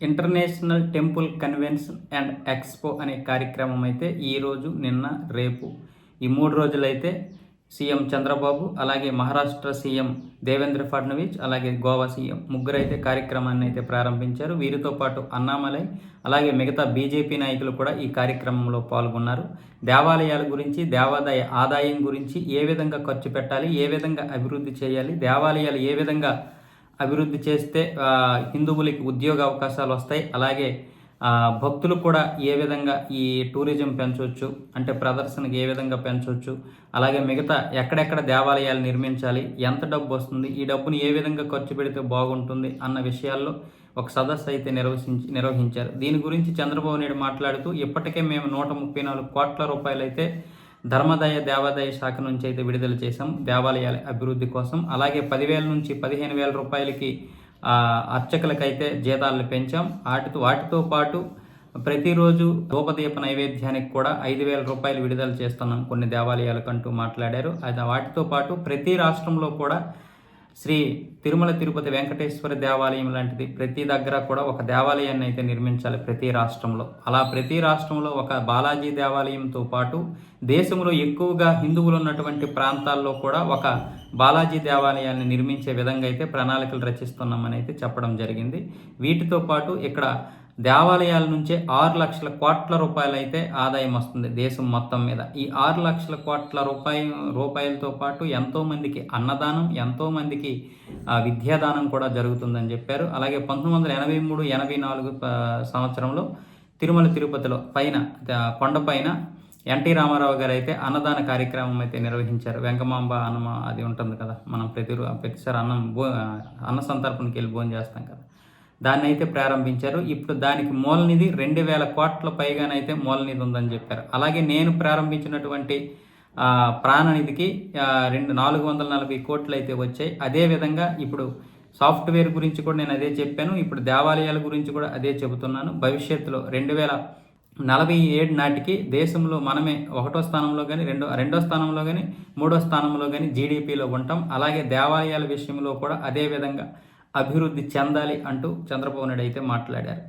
International temple convention and expo అనే కార్యక్రమం అయితే ఈరోజు నిన్న రేపు ఈ మూడు రోజులైతే సీఎం చంద్రబాబు అలాగే మహారాష్ట్ర సీఎం దేవేంద్ర ఫడ్నవీస్ అలాగే గోవా సీఎం ముగ్గురు అయితే కార్యక్రమాన్ని అయితే ప్రారంభించారు. వీరితో పాటు అన్నామలై అలాగే మిగతా బీజేపీ నాయకులు కూడా ఈ కార్యక్రమంలో పాల్గొన్నారు. దేవాలయాల గురించి దేవాదాయ ఆదాయం గురించి ఏ విధంగా ఖర్చు పెట్టాలి ఏ విధంగా అభివృద్ధి చేయాలి దేవాలయాలు ఏ విధంగా అభివృద్ధి చేస్తే హిందువులకి ఉద్యోగ అవకాశాలు వస్తాయి. అలాగే భక్తులు కూడా ఏ విధంగా ఈ టూరిజం పెంచవచ్చు అంటే ప్రదర్శనకి ఏ విధంగా పెంచవచ్చు అలాగే మిగతా ఎక్కడెక్కడ దేవాలయాలు నిర్మించాలి ఎంత డబ్బు వస్తుంది ఈ డబ్బును ఏ విధంగా ఖర్చు పెడితే బాగుంటుంది అన్న విషయాల్లో ఒక సదస్సు అయితే నిర్వహించి నిర్వహించారు. దీని గురించి చంద్రబాబు నాయుడు మాట్లాడుతూ ఇప్పటికే మేము నూట ముప్పై నాలుగు కోట్ల రూపాయలైతే అయితే ధర్మదాయ దేవాదాయ శాఖ నుంచి అయితే విడుదల చేశాం. దేవాలయాల అభివృద్ధి కోసం. అలాగే పదివేల నుంచి పదిహేను వేల రూపాయలకి అర్చకులకైతే జీతాలను పెంచాం. వాటితో వాటితో పాటు ప్రతిరోజు ధూపదీప నైవేద్యానికి కూడా ఐదు వేల రూపాయలు విడుదల చేస్తున్నాం. కొన్ని దేవాలయాలకంటూ మాట్లాడారు. అది వాటితో పాటు ప్రతి రాష్ట్రంలో కూడా శ్రీ తిరుమల తిరుపతి వెంకటేశ్వర దేవాలయం లాంటిది. ప్రతి దగ్గర కూడా ఒక దేవాలయాన్ని అయితే నిర్మించాలి ప్రతి రాష్ట్రంలో. అలా ప్రతి రాష్ట్రంలో ఒక బాలాజీ దేవాలయంతో పాటు దేశంలో ఎక్కువగా హిందువులు ఉన్నటువంటి ప్రాంతాల్లో కూడా ఒక బాలాజీ దేవాలయాన్ని నిర్మించే విధంగా అయితే ప్రణాళికలు రచిస్తున్నామని అయితే చెప్పడం జరిగింది. వీటితో పాటు ఇక్కడ దేవాలయాల నుంచే ఆరు లక్షల కోట్ల రూపాయలు అయితే ఆదాయం వస్తుంది దేశం మొత్తం మీద. ఈ ఆరు లక్షల కోట్ల రూపాయ రూపాయలతో పాటు ఎంతోమందికి అన్నదానం ఎంతోమందికి విద్యాదానం కూడా జరుగుతుందని చెప్పారు. అలాగే పంతొమ్మిది వందల ఎనభై మూడు ఎనభై నాలుగు సంవత్సరంలో తిరుమల తిరుపతిలో పైన కొండపైన ఎన్టీ రామారావు గారు అయితే అన్నదాన కార్యక్రమం అయితే నిర్వహించారు. వెంకమాంబ అన్నమ అది ఉంటుంది కదా మనం ప్రతి ప్రతిసారి అన్నం భో అన్న సంతర్పణకి వెళ్ళి భోజనం చేస్తాం కదా. దాన్ని అయితే ప్రారంభించారు. ఇప్పుడు దానికి మూలనిధి రెండు వేల కోట్ల పైగానైతే మూలనిధి ఉందని చెప్పారు. అలాగే నేను ప్రారంభించినటువంటి ప్రాణనిధికి రెండు నాలుగు వందల నలభై కోట్లు అయితే వచ్చాయి అదేవిధంగా ఇప్పుడు సాఫ్ట్వేర్ గురించి కూడా నేను అదే చెప్పాను. ఇప్పుడు దేవాలయాల గురించి కూడా అదే చెబుతున్నాను. భవిష్యత్తులో రెండు వేల నలభై ఏడు నాటికి దేశంలో మనమే ఒకటో స్థానంలో కానీ రెండో రెండో స్థానంలో కానీ మూడో స్థానంలో కానీ జీడిపిలో ఉంటాం. అలాగే దేవాలయాల విషయంలో కూడా అదే విధంగా అభివృద్ధి చెందాలి అంటూ చంద్రబాబు నాయుడు అయితే మాట్లాడారు.